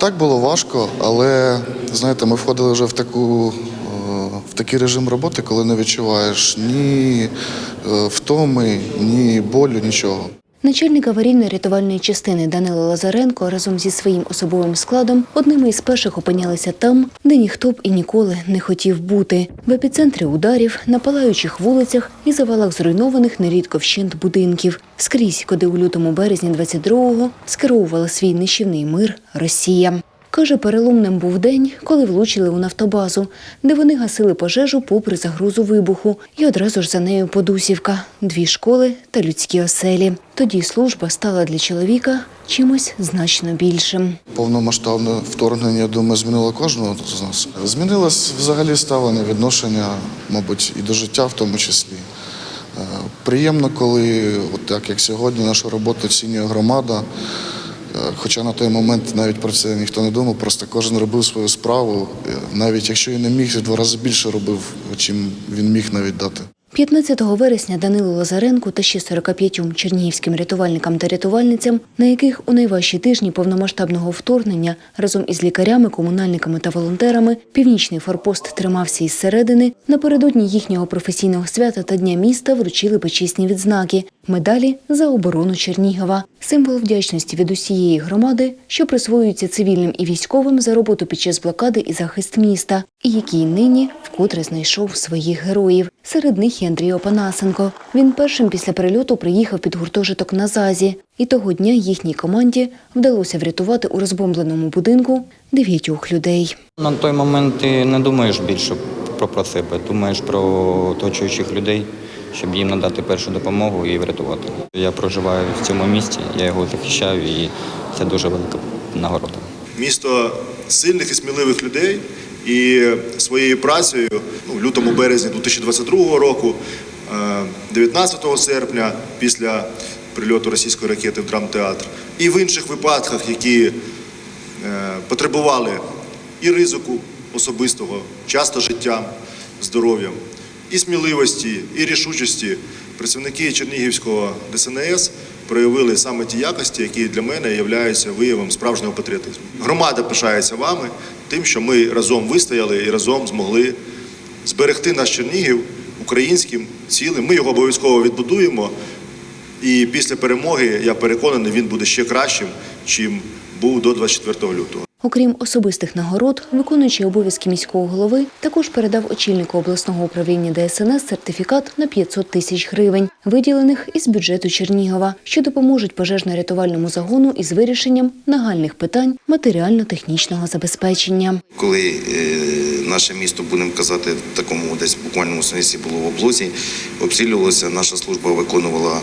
Так було важко, але знаєте, ми входили вже в таку. е, В такий режим роботи, коли не відчуваєш ні е, втоми, ні болю, нічого. Начальник аварійно-рятувальної частини Данило Лазаренко разом зі своїм особовим складом одними із перших опинялися там, де ніхто б і ніколи не хотів бути в епіцентрі ударів, на палаючих вулицях і завалах зруйнованих нерідко вщент будинків. Скрізь, куди у лютому березні 22-го скеровувала свій нищівний мир Росія. Каже, переломним був день, коли влучили у нафтобазу, де вони гасили пожежу попри загрозу вибуху, і одразу ж за нею Подусівка, дві школи та людські оселі. Тоді служба стала для чоловіка чимось значно більшим. Повномасштабне вторгнення, я думаю, змінило кожного з нас. Змінилось взагалі ставлення, відношення, мабуть, і до життя в тому числі. Е, Приємно, коли, от так як сьогодні, нашу роботу оцінює громада. Хоча на той момент навіть про це ніхто не думав, просто кожен робив свою справу. Е, Навіть якщо і не міг, в два рази більше робив, чим він міг навіть дати. 15 вересня Данилу Лазаренку та ще 45 чернігівським рятувальникам та рятувальницям, на яких у найважчі тижні повномасштабного вторгнення разом із лікарями, комунальниками та волонтерами північний форпост тримався із середини, напередодні їхнього професійного свята та дня міста вручили почесні відзнаки медалі за оборону Чернігова, символ вдячності від усієї громади, що присвоюється цивільним і військовим за роботу під час блокади і захист міста, і який нині вкотре знайшов своїх героїв. Серед них і Андрій Опанасенко. Він першим після перельоту приїхав під гуртожиток на ЗАЗі, і того дня їхній команді вдалося врятувати у розбомбленому будинку дев'ятьох людей. На той момент ти не думаєш більше про, себе, думаєш про оточуючих людей, щоб їм надати першу допомогу і врятувати. Я проживаю в цьому місті, я його захищаю і це дуже велика нагорода. місто сильних і сміливих людей. І своєю працею ну, в лютому березні 2022 року, е, 19 серпня, після прильоту російської ракети в драмтеатр, і в інших випадках, які е, потребували і ризику особистого, часто життям, здоров'ям, і сміливості, і рішучості, працівники Чернігівського ДСНС проявили саме ті якості, які для мене являються виявом справжнього патріотизму. Громада пишається вами тим, що ми разом вистояли і разом змогли зберегти наш Чернігів українським цілим. Ми його обов'язково відбудуємо. І після перемоги, я переконаний, він буде ще кращим, чим був до 24 лютого. Окрім особистих нагород, виконуючий обов'язки міського голови також передав очільнику обласного управління ДСНС сертифікат на 500 тисяч гривень, виділених із бюджету Чернігова, що допоможуть пожежно-рятувальному загону із вирішенням нагальних питань матеріально-технічного забезпечення. Коли е, наше місто, будемо казати, в такому десь буквальному сенсі було в облозі, обстрілювалося, наша служба виконувала,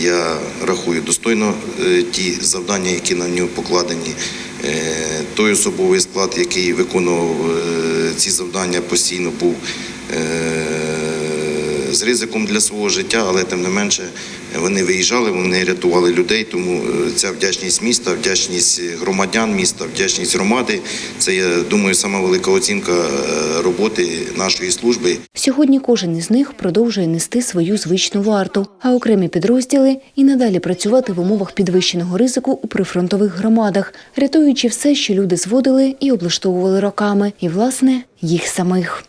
я рахую, достойно е, ті завдання, які на нього покладені. Е, Той особовий склад, який виконував е, ці завдання, постійно був е, з ризиком для свого життя, але тим не менше вони виїжджали, вони рятували людей. Тому е, ця вдячність міста, вдячність громадян міста, вдячність громади. Це я думаю, сама велика оцінка е, роботи нашої служби. Сьогодні кожен із них продовжує нести свою звичну варту, а окремі підрозділи і надалі працювати в умовах підвищеного ризику у прифронтових громадах, рятуючи все, що люди зводили і облаштовували роками, і власне їх самих.